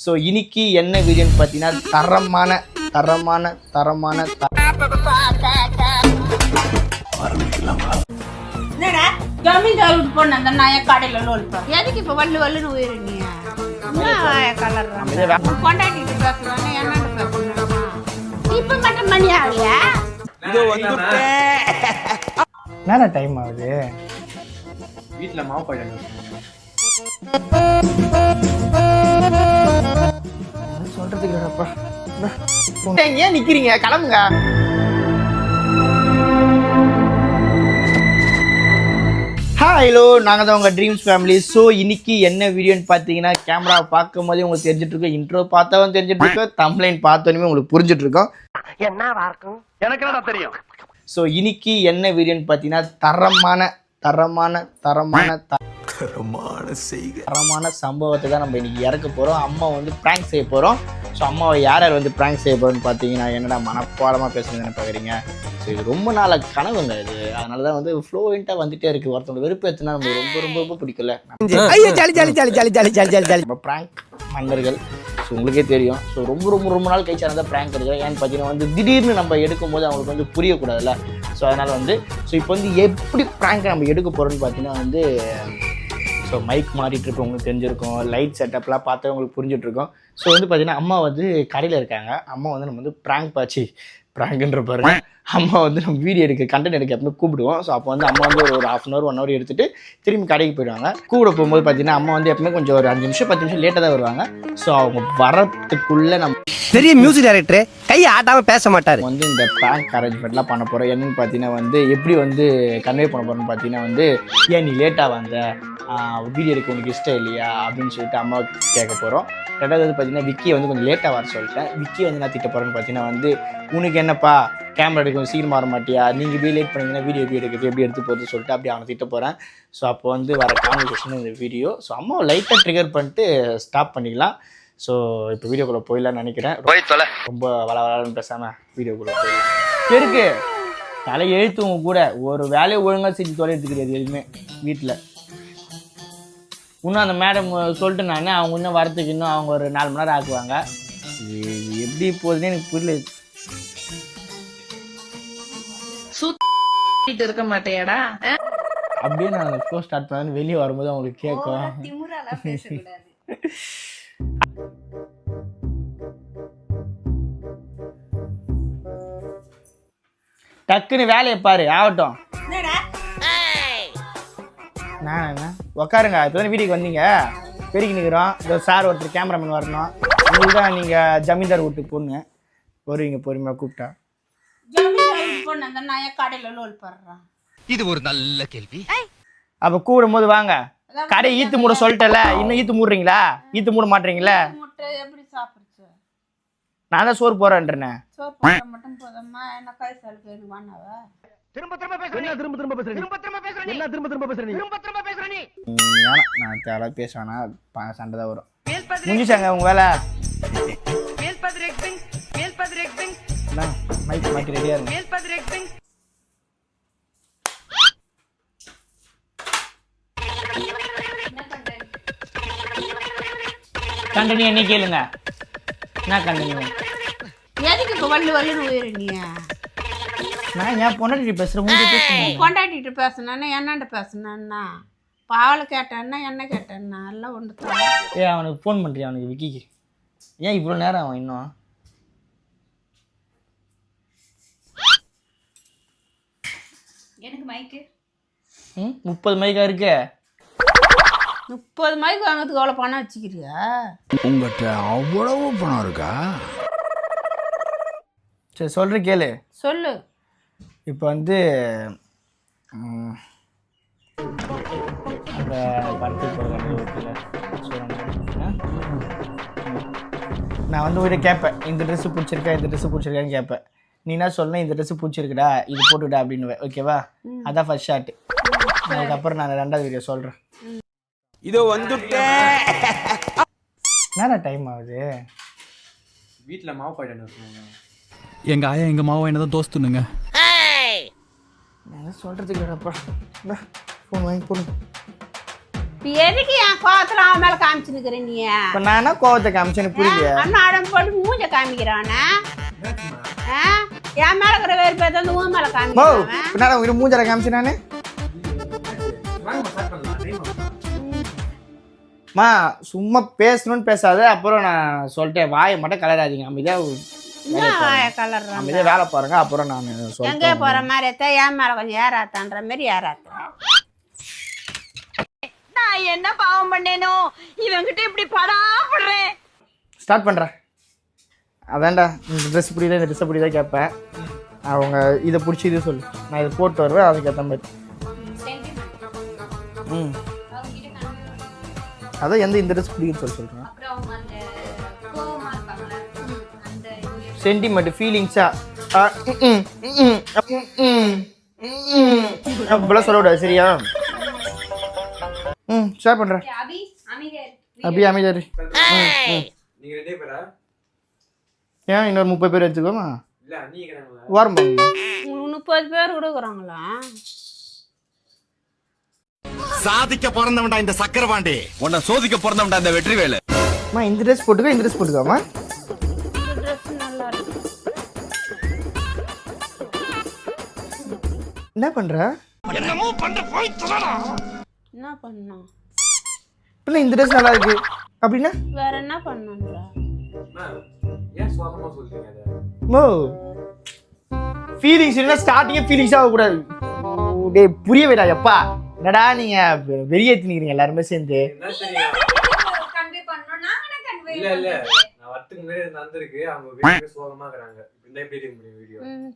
So இன்னைக்கு என்ன வீடியோன்னு பார்த்தீங்கன்னா தரமான தரமான தரமான எதுக்கு இப்ப வல்லுன்னு டைம் ஆகுது? வீட்ல மாவு சொல்றதுக்கு இல்லைப்பா ஏன் நிக்கிறீங்க? கிளம்புங்க. ஹலோ நாங்கள் தான் உங்கள் ட்ரீம்ஸ் ஃபேமிலி ஸோ இன்னைக்கு என்ன வீடியோன்னு பார்த்தீங்கன்னா கேமரா பார்க்கும் போதே உங்களுக்கு தெரிஞ்சிட்டு இருக்கோம் இன்ட்ரோ பார்த்தாவும் தெரிஞ்சிட்டு இருக்கோம் தம்ப்ளைன் பார்த்தோன்னே உங்களுக்கு புரிஞ்சிட்டு இருக்கோம்? எனக்கு என்னடா தெரியும்? ஸோ இன்னைக்கு என்ன வீடியோன்னு பார்த்தீங்கன்னா தரமான தரமான தரமான த- தரமான சம்பவத்தை தான் நம்ம இன்னைக்கு இறக்க போகிறோம் அம்மா வந்து ப்ராங்க் செய்ய போகிறோம் ஸோ அம்மாவை யார் யார் வந்து ப்ராங்க் செய்ய போகிறோன்னு பார்த்தீங்கன்னா என்னடா மனப்பாடமாக பேசுறது என்ன பார்க்குறீங்க ஸோ இது ரொம்ப நாள் கனவுங்க இது. அதனால தான் வந்து ஃப்ளோவெண்ட்டாக வந்துட்டே இருக்குது ஒருத்தவங்க வெறுப்பு ஏற்றுனா நம்ம ரொம்ப ரொம்ப ரொம்ப பிடிக்கல. ஐயோ jolly jolly jolly jolly jolly jolly jolly jolly. நம்ம ப்ராங்க் மன்னர்கள். ஸோ உங்களுக்கே தெரியும். ஸோ ரொம்ப ரொம்ப ரொம்ப நாள் கழிச்சு தான் ப்ராங்க் எடுக்கிறேன் ஏன்னு பார்த்தீங்கன்னா வந்து திடீர்னு நம்ம எடுக்கும்போது அவங்களுக்கு வந்து புரியக்கூடாதுல்ல. ஸோ அதனால் வந்து ஸோ இப்போ வந்து எப்படி ப்ராங்க் நம்ம எடுக்க போகிறோம்னு பார்த்தீங்கன்னா வந்து ஸோ மைக் மாறிட்டு இருக்கு உங்களுக்கு தெரிஞ்சிருக்கும். லைட் செட்டப்லாம் பார்த்தா உங்களுக்கு புரிஞ்சிட்ருக்கோம் இருக்கும் ஸோ வந்து பார்த்தீங்கன்னா அம்மா வந்து கடையில் இருக்காங்க. அம்மா வந்து நம்ம வந்து ப்ராங்க் பாச்சு ப்ராங்க்ன்ற பாருங்க அம்மா வந்து நம்ம வீடியோ எடுக்க கண்டென்ட் எடுக்க எப்பவுமே கூப்பிடுவோம். ஸோ அப்போ வந்து அம்மா வந்து ஒரு ஒரு half an hour one hour எடுத்துட்டு திரும்பி கடைக்கு போயிடுவாங்க. கூப்பிட போகும்போது பார்த்தீங்கன்னா அம்மா வந்து எப்பவுமே கொஞ்சம் ஒரு அஞ்சு நிமிஷம் பத்து நிமிஷம் லேட்டாக தான் வருவாங்க. ஸோ அவங்க வரத்துக்குள்ளே நம்ம பெரிய மியூசிக் டைரக்டர் கையை ஆட்டாம பேச மாட்டாரு. வந்து இந்த பேங்க் அரேஞ்ச்மெண்ட்லாம் பண்ண போகிறோம் என்னன்னு பார்த்தீங்கன்னா வந்து எப்படி வந்து கன்வே பண்ண போகிறோம்னு பார்த்தீங்கன்னா வந்து ஏன் நீ லேட்டாக வந்த? வீடியோ எடுக்க உனக்கு இஷ்டம் இல்லையா? அப்படின்னு சொல்லிட்டு அம்மா கேட்க போகிறோம் ரெண்டாவது வந்து பார்த்தீங்கன்னா விக்கியை வந்து கொஞ்சம் லேட்டாக வர சொல்லிட்டேன். விக்கி வந்து நான் திட்ட போகிறேன்னு பார்த்தீங்கன்னா வந்து உனக்கு என்னப்பா? கேமரா எடுக்க கொஞ்சம் சீக்கிரம் வர மாட்டியா? நீங்கள் இப்படி லேட் பண்ணீங்கன்னா வீடியோ எப்படி எடுக்கிறது? எப்படி எடுத்து போகிறது சொல்லிட்டு அப்படி அவனை திட்ட போகிறேன் ஸோ அப்போ வந்து வர கான்வர்சேஷன் இந்த வீடியோ ஸோ அம்மாவை லைட்டாக ட்ரிகர் பண்ணிட்டு ஸ்டாப் பண்ணிக்கலாம். ஸோ இப்போ வீடியோக்குள்ளே போயிடலாம்னு நினைக்கிறேன். ரொம்ப வள வளன்னு பேசாம வீடியோக்குள்ள போயிடலாம். இருக்கு தலை எழுத்து உங்க கூட. ஒரு வேலையை ஒழுங்கா செஞ்சு தொலைறது கிடையாது எதுவுமே வீட்டில் இன்னும் அந்த மேடம் சொல்லிட்டு நான் அவங்க இன்னும் வரத்துக்கு இன்னும் அவங்க ஒரு நாலு மணி நேரம் ஆக்குவாங்க. இது எப்படி போகுதுன்னு எனக்கு புரியல. இருக்க மாட்டேயாடா? அப்படியே நான் ஷோ ஸ்டார்ட் பண்ணு வெளியே வரும்போது அவங்களுக்கு கேட்கும். திமுறாலாம் பேசக்கூடாது. டக்குன்னு வேலையை பாரு ஆகட்டும். என்னடா? நான் உக்காருங்க இப்போ தானே வீட்டுக்கு வந்தீங்க. பெருக்கி நிற்கிறோம் இந்த சார் ஒருத்தர் கேமராமேன் வரணும். உங்களுக்கு தான் நீங்கள் ஜமீன்தார் வீட்டுக்கு பொண்ணு வருவீங்க பொறுமையாக கூப்பிட்டா. பொண்ணு அந்த நாய கடையில லோல் படுறான் இது ஒரு நல்ல கேள்வி. அப்போ கூப்பிடும் போது வாங்க கடை ஈத்து மூட சொல்லிட்டல இன்னும் ஈத்து மூடுறீங்களா? ஈத்து மூட மாட்டீங்களா? முட்டை எப்படி சாப்பிடுச்சு? நான் தான் சோறு போறேன்றேனே சோறு போட்டா மட்டும் போதும்மா. என்ன கை சலுக்கு எனக்கு வானாவ திரும்ப திரும்ப என்ன திரும்ப திரும்ப பேசுறேன் திரும்ப திரும்ப என்ன திரும்ப திரும்ப பேசுறேன் திரும்ப திரும்ப பேசுறேன் நீ? வேணாம். நான் தேவை பேச வேணாம் ப- சண்டை தான் வரும். முடிஞ்சிச்சாங்க உங்க வேலை? மைக் மாட்டி ரெடியா இருங்க. கண்டினியூ என்ன கேளுங்க. என்ன கண்டினியூ? எதுக்கு இப்ப வள்ளு வள்ளுன்னு நான் என் பொண்டாட்டி பேசுறேன் உங்களுக்கு பேசுங்க கொண்டாடிட்டு பேசினானே என்னண்ட பேசினான்னா பாவலை கேட்டேன்னா என்ன கேட்டேன்னா எல்லாம் ஒன்று தான் ஏ அவனுக்கு ஃபோன் பண்ணுறியா அவனுக்கு விக்கிக்கு? ஏன் இவ்வளோ நேரம் அவன் இன்னும்? எனக்கு மைக்கு ம் முப்பது மைக்கா இருக்கு? முப்பது மைக்கு வாங்கிறதுக்கு அவ்வளோ பணம் வச்சுக்கிறியா? உங்ககிட்ட அவ்வளவு பணம் இருக்கா? சரி சொல்கிற கேளு. சொல்லு. இப்போ வந்து ம், அந்த படத்துக்கு நான் வந்து உயிரை கேட்பேன் இந்த ட்ரெஸ்ஸு பிடிச்சிருக்கா இந்த ட்ரெஸ்ஸு பிடிச்சிருக்கான்னு கேட்பேன் நீ என்ன சொல்லணும் இந்த ட்ரெஸ்ஸு பிடிச்சிருக்குடா இது போட்டுடா அப்படின்னு ஓகேவா அதான் ஃபர்ஸ்ட் ஷாட்டு அதுக்கப்புறம் நான் ரெண்டாவது வீடியோ சொல்கிறேன் இதோ வந்துட்டேன் என்னடா டைம் ஆகுது? வீட்டில் மாவு சொன்னாங்க? எங்க ஆயா எங்க மாவா என்னதான் தோஸ்துனுங்க நான் சொல்கிறதுக்கு இல்லைப்பா ஃபோன் வாங்கி போடு. எதுக்கு என் கோவத்துல அவன் மேல காமிச்சுனுக்குற நீ? இப்போ நான் என்ன கோவத்தை காமிச்சேன்னு புரியல அண்ணா அடம் போட்டு மூஞ்ச காமிக்கிறானே? ஆ? என் மேல இருக்கிற வேறு பேர் வந்து உன் மேல மோ காமிக்கிறான் பின்னாடி உங்க மூஞ்சல காமிச்சு நானு. மா சும்மா பேசணும்னு பேசாத அப்புறம் நான் சொல்லிட்டேன் வாயை மட்டும் கலராதீங்க அமைதியா என்ன வாய கலர்றான் அமைதியா வேலை பாருங்க அப்புறம் நான் எங்கே சொல்லிட்டேன் போற மாதிரி எத்தா என் மேல கொஞ்சம் ஏறாத்தான்ற மாதிரி ஏறாத்தான் நான் என்ன பாவம் பண்ணேனோ? இவங்கிட்ட இப்படி படாப்படுறேன் ஸ்டார்ட் பண்ணுறேன் அதான்டா இந்த ட்ரெஸ் பிடிக்குதா இந்த ட்ரெஸ்ஸை பிடிக்குதா கேட்பேன். அவங்க இதை பிடிச்சி இது சொல்லு. நான் இதை போட்டு வருவேன் அதுக்கேற்ற மாதிரி. ம். அதான் எந்த இந்த ட்ரெஸ் பிடிக்குன்னு சொல்லி சொல்கிறேன் சென்டிமெண்ட் ஃபீலிங்ஸா அப்படிலாம் சொல்லக்கூடாது சரியா? ம் ஸ்டார்ட் பண்ணுறேன் அப்படியே அமைதியா இரு. ம், ம். ஏன் இன்னொரு முப்பது பேர் வச்சுக்கோமா வாரம் முப்பது பேர் கொடுக்குறாங்களா சாதிக்க பிறந்தவன்டா இந்த சக்கரபாண்டி. உன்னை சோதிக்க பிறந்தவன்டா இந்த வெற்றி வேலு அம்மா இந்த ட்ரெஸ் போட்டுக்கோ இந்த ட்ரெஸ் போட்டுக்கோமா இந்த ட்ரெஸ் நல்லா இருக்கு என்ன பண்ற என்ன பண்ணோம் இல்லை இந்த ட்ரெஸ் நல்லா இருக்கு. அப்படின்னா? வேற என்ன பண்ணணுன்ற மோ ஃபீலிங்ஸ் என்ன ஸ்டார்டிங்கே ஃபீலிங்ஸ் ஆகக்கூடாது. டேய் புரிய வேடா எப்பா. என்னடா நீங்க வெ- வெறியேத்தினீங்க எல்லாருமே சேர்ந்து.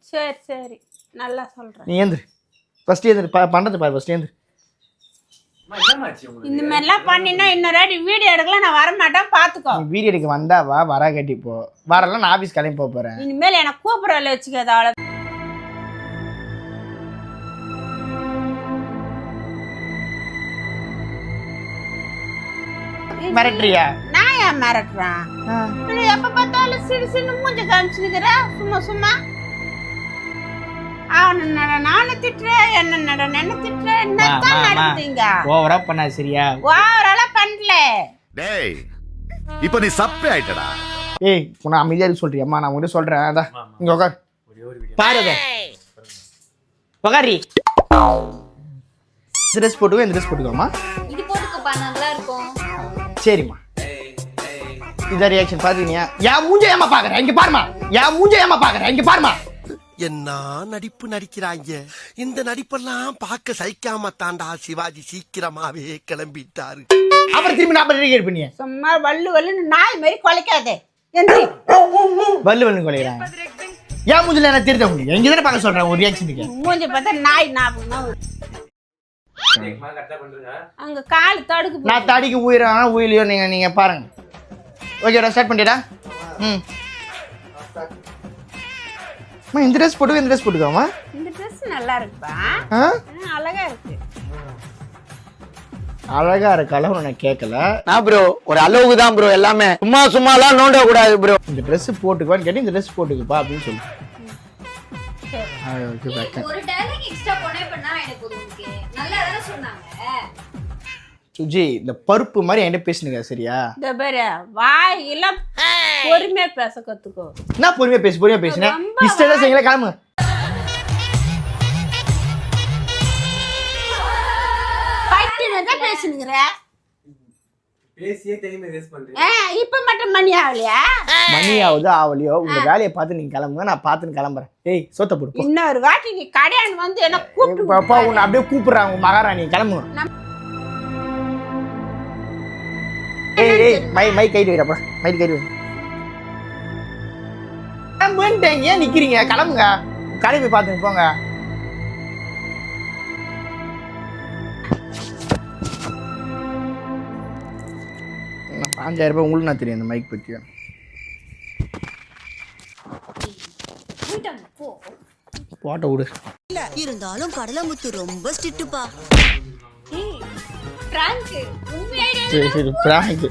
சரி சரி. நல்லா சொல்றேன். நீ ஏந்திரு ஃபர்ஸ்ட் ஏந்திரு ப- பண்றது பாரு ஃபர்ஸ்ட் ஏந்திரு இந்த மாதிரிலாம் பண்ணினா இன்னொரு வாட்டி வீடியோ எடுக்கலாம் நான் வரமாட்டேன் பார்த்துக்கோ நீ வீடியோ எடுக்க வந்தா வா வரா கட்டி போ. வரலாம் நான் ஆஃபீஸ் கிளம்பி போக போறேன். இனிமேல் எனக்கு கூப்பிடல வச்சுக்காத அவளை மிரட்டுறியா? நான் ஏன் மிரட்டுறேன்? எப்ப பார்த்தாலும் சிடு சிடு மூஞ்ச காமிச்சுக்கிற சும்மா சும்மா. நானும் திட்டுறேன். என்ன நட என்ன திட்டுறேன்? என்னத்தான் மா, மா. நடக்குதுங்க ஓவரா பண்ணா சரியா? ஓவராலாம் பண்ணல. டேய் இப்ப நீ சப்பே ஆயிட்டடா. ஏய் உன்னை அமைதியா சொல்றியம்மா நான் உங்ககிட்ட சொல்றேன். அதான் இங்க உட்கார் ட்ரெஸ் போட்டுக்கோ இந்த ட்ரெஸ் போட்டுக்கோமா இது போட்டுக்கப்பா நல்லா இருக்கும். சரிம்மா. இதான் ரியாக்ஷன் பாத்தீங்க என் மூஞ்ச ஏமா பாக்குறேன் இங்க பாருமா என் மூஞ்ச ஏமா பாக்குறேன் இங்க பாருமா என்ன நடிப்பு நடிக்கிறாங்க? இந்த நடிப்பெல்லாம் பார்க்க சகிக்காம தாண்டா சிவாஜி சீக்கிரமாவே கிளம்பிட்டாரு. அப்புறம் திரும்பி நான் ரிகேட் பண்ணிய? சும்மா வள்ளு வள்ளுன்னு நாய் மாதிரி குலைக்காதே. எந்திரி. வல்லு வல்லு கொலைகிறாங்க என் மூஞ்சில என்ன திருத்த முடியும்? இங்க தானே பார்க்க சொல்றேன் ஒரு ரியாக்ஷனுக்கு மூஞ்சி பார்த்தா நாய் ஞாபகம் அங்க கால் தடுக்கு. நான் தடிக்கு உயிரானா உயிலையோ நீங்க நீங்க பாருங்க. ஓகேடா ஸ்டார்ட் பண்ணிட்டா ம். அம்மா, இந்த ட்ரெஸ் போட்டுக்கோ இந்த ட்ரெஸ் போட்டுக்கோமா இந்த ட்ரெஸ் நல்லா இருக்குப்பா. ஆ? அழகா இருக்கு. அழகா இருக்கால உன்னை கேட்கல நான் ப்ரோ ஒரு அளவுக்கு தான் ப்ரோ எல்லாமே. சும்மா சும்மாலாம் நோண்ட கூடாது ப்ரோ இந்த ட்ரெஸ் போட்டுக்கோன்னு கேட்டு இந்த ட்ரெஸ் போட்டுக்குப்பா அப்படின்னு சொல்லு. சுஜி இந்த பருப்பு மாதிரி என்கிட்ட பேசுனுங்க சரியா? வாய் எல்லாம் பொறுமையா பேச கத்துக்கோ. என்ன பொறுமையா பேசு பொறுமையா பேசுனேன் இஷ்டம் தான் செய்யல கிளம்பு. பைத்தியம் தான் பேசுனுங்கிற பேசியே டைம் வேஸ்ட் பண்றீங்க. ஆ, இப்ப மட்டும் மணி ஆகலையா? மணி ஆகுது ஆவலியோ உங்க வேலையை பார்த்து நீங்க கிளம்புங்க நான் பார்த்துன்னு கிளம்புறேன். ஏய் சோத்த போடு போ. இன்னொரு வாட்டி நீ கடையான் வந்து என்ன கூப்பிட்டு இப்ப அப்பா உன்னை அப்படியே கூப்பிடுறாங்க உங்க மகாராணி கிளம்புங்க ஏய் ஏய் மை மை கைட்டு வைடா மை கைட்டு வை. கிளம்புன்ட்டேன் ஏன் நிக்கிறீங்க. கிளம்புங்க. கடை போய் பார்த்துங்க போங்க. நான் பாஞ்சாயிரம் ரூபாய் உங்களுக்கு நான் தெரியும் இந்த மைக் பற்றி போட்ட விடு. இருந்தாலும் கடலமுத்து ரொம்ப ஸ்ட்ரிக்ட்டுப்பா. சரி சரி ப்ராங்க்.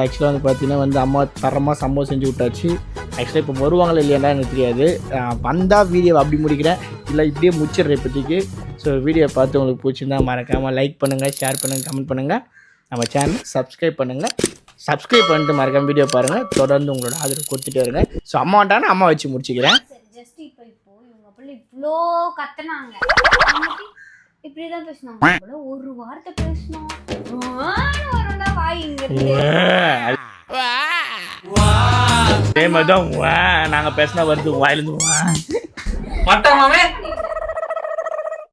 ஆக்சுவலாக வந்து பார்த்தீங்கன்னா வந்து அம்மா தரமாக சம்பவம் செஞ்சு விட்டாச்சு ஆக்சுவலாக இப்போ வருவாங்களா இல்லையாண்டா எனக்கு தெரியாது. வந்தால் வீடியோ அப்படி முடிக்கிறேன். இல்லை இப்படியே முடிச்சிடுறேன் இப்போதைக்கு. ஸோ வீடியோ பார்த்து உங்களுக்கு பிடிச்சிருந்தா மறக்காமல் லைக் பண்ணுங்கள் ஷேர் பண்ணுங்கள் கமெண்ட் பண்ணுங்கள் நம்ம சேனல் சப்ஸ்கிரைப் பண்ணுங்கள் சப்ஸ்கிரைப் பண்ணிட்டு மறக்காம வீடியோ பாருங்கள் தொடர்ந்து உங்களோட ஆதரவு கொடுத்துட்டே இருங்க. ஸோ அம்மா வந்துட்டாங்கன்னா அம்மா வச்சு முடிச்சுக்கிறேன். ஜஸ்ட் இப்போ இப்போ இவங்க பிள்ளை இவ்வளோ கத்துனாங்க. வந்துட்டு இப்படிதான் பேசினாங்க. ஒரு வார்த்தை வரும்னா வாய் இங்க அதே மாதிரி தான் நாங்கள் பேசினா வருது வாயிலிருந்து வா மட்டமாவே?